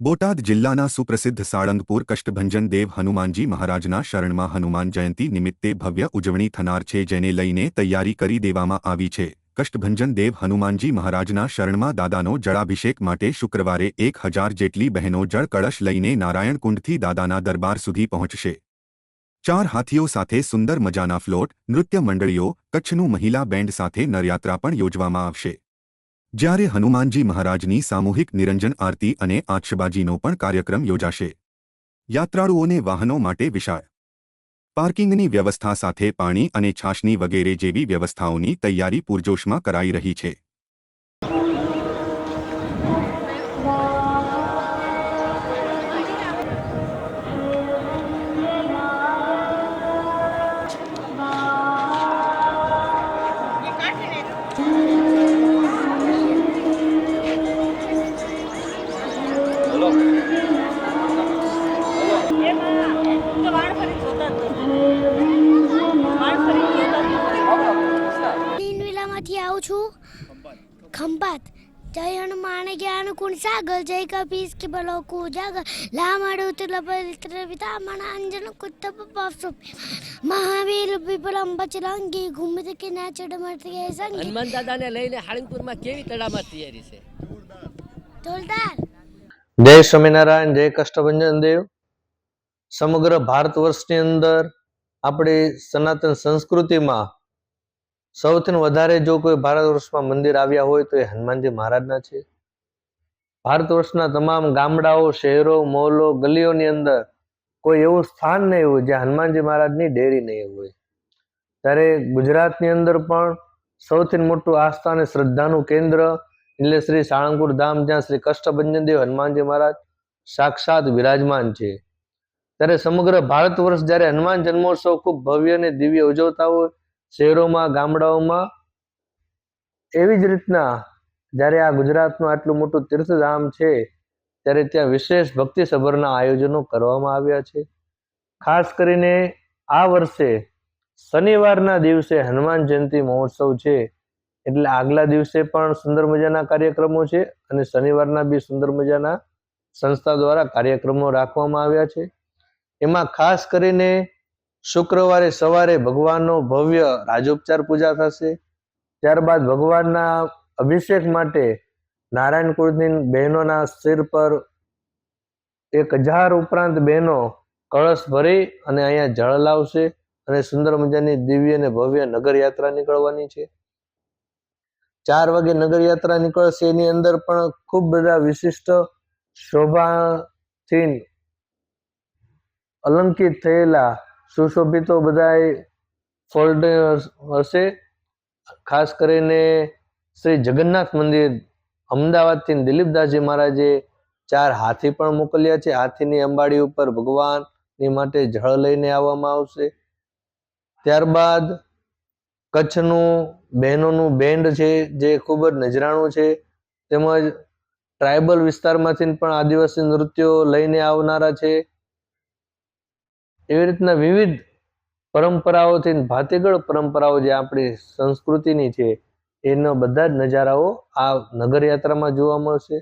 બોટાદ જિલ્લાના સુપ્રસિદ્ધ સાળંગપુર કષ્ટભંજન દેવ હનુમાનજી મહારાજના શરણમાં હનુમાન જયંતી નિમિત્તે ભવ્ય ઉજવણી થનાર છે, જેને લઈને તૈયારી કરી દેવામાં આવી છે. કષ્ટભંજન દેવ હનુમાનજી મહારાજના શરણમાં દાદાનો જળાભિષેક માટે શુક્રવારે એક હજાર જેટલી બહેનો જળ કળશ લઈને નારાયણકુંડથી દાદાના દરબાર સુધી પહોંચશે. ચાર હાથીઓ સાથે સુંદર મજાના ફ્લોટ, નૃત્ય મંડળીઓ, કચ્છનું મહિલા બેન્ડ સાથે નરયાત્રા પણ યોજવામાં આવશે. જ્યારે હનુમાનજી મહારાજની સામૂહિક નિરંજન આરતી અને આતશબાજીનો પણ કાર્યક્રમ યોજાશે. યાત્રાળુઓને વાહનો માટે વિશાળ પાર્કિંગની વ્યવસ્થા સાથે પાણી અને છાશની વગેરે જેવી વ્યવસ્થાઓની તૈયારી પૂરજોશમાં કરાઈ રહી છે. ખંભાત. જય હનુમાન જ્ઞાન કુણ સાગર જય કપીસ કે બલો કુ જાગર. લામડ તુલ પવિત્ર પિતામણ અંજન કુત્તપ પાપસુ મહાવીર વિપલમ બચરંગી ઘુમત કે નાચડ મરત કે સંગ. હનુમાન દાદાને લઈને હાળંગપુરમાં કેવી તડામાર તૈયારી છે? જોરદાર. જય સ્વામિનારાયણ જય કષ્ટભંજન દેવ. સમગ્ર ભારત વર્ષની અંદર આપણી સનાતન સંસ્કૃતિમાં સૌથી વધારે જો કોઈ ભારત વર્ષમાં મંદિર આવ્યા હોય તો એ હનુમાનજી મહારાજના છે. ભારત વર્ષના તમામ ગામડાઓ, શહેરો, મોહલ્લો, ગલીઓની અંદર કોઈ એવું સ્થાન નહીં હોય જ્યાં હનુમાનજી મહારાજની ડેરી નહીં હોય. ત્યારે ગુજરાતની અંદર પણ સૌથી મોટું આસ્થા અને શ્રદ્ધાનું કેન્દ્ર એટલે શ્રી સાળંગપુર ધામ, જ્યાં શ્રી કષ્ટભંજનદેવ હનુમાનજી મહારાજ સાક્ષાત વિરાજમાન છે. ત્યારે સમગ્ર ભારત વર્ષ જ્યારે હનુમાન જન્મોત્સવ ખૂબ ભવ્ય અને દિવ્ય ઉજવતા હોય શહેરોમાં, ગામડાઓમાં એવી જ રીતના જ્યારે આ ગુજરાતનું આટલું મોટું તીર્થધામ છે, ત્યારે ત્યાં વિશેષ ભક્તિસભરના આયોજનો કરવામાં આવ્યા છે. ખાસ કરીને આ વર્ષે શનિવારના દિવસે હનુમાન જયંતિ મહોત્સવ છે, એટલે આગલા દિવસે પણ સુંદર મજાના કાર્યક્રમો છે અને શનિવારના બી સુંદર મજાના સંસ્થા દ્વારા કાર્યક્રમો રાખવામાં આવ્યા છે. એમાં ખાસ કરીને શુક્રવારે સવારે ભગવાનનો ભવ્ય રાજોપચાર પૂજા થશે. ત્યારબાદ ભગવાનના અભિષેક માટે નારાયણ કુળની બહેનોના સિર પર એક હજાર ઉપરાંત બહેનો કળશ ભરી અને અહીંયા જળ લાવશે અને સુંદર મજાની દિવ્ય અને ભવ્ય નગર યાત્રા નીકળવાની છે. ચાર વાગે નગર યાત્રા નીકળશે. એની અંદર પણ ખૂબ બધા વિશિષ્ટ શોભાથી અલંકિત થયેલા સુશોભિતો બધા ફોલ્ડ હશે. ખાસ કરીને શ્રી જગન્નાથ મંદિર અમદાવાદથી દિલીપદાસજી મહારાજે ચાર હાથી પણ મોકલ્યા છે. હાથીની અંબાડી ઉપર ભગવાનની માટે જળ લઈને આવવામાં આવશે. ત્યારબાદ કચ્છનું બહેનોનું બેન્ડ છે, જે ખૂબ જ નજરાણું છે. તેમજ ટ્રાઇબલ વિસ્તારમાંથી પણ આદિવાસી નૃત્યો લઈને આવનારા છે. એવી રીતના વિવિધ પરંપરાઓથી ભાતીગળ પરંપરાઓ જે આપણી સંસ્કૃતિની છે, એનો બધા જ નજારાઓ આ નગરયાત્રામાં જોવા મળશે.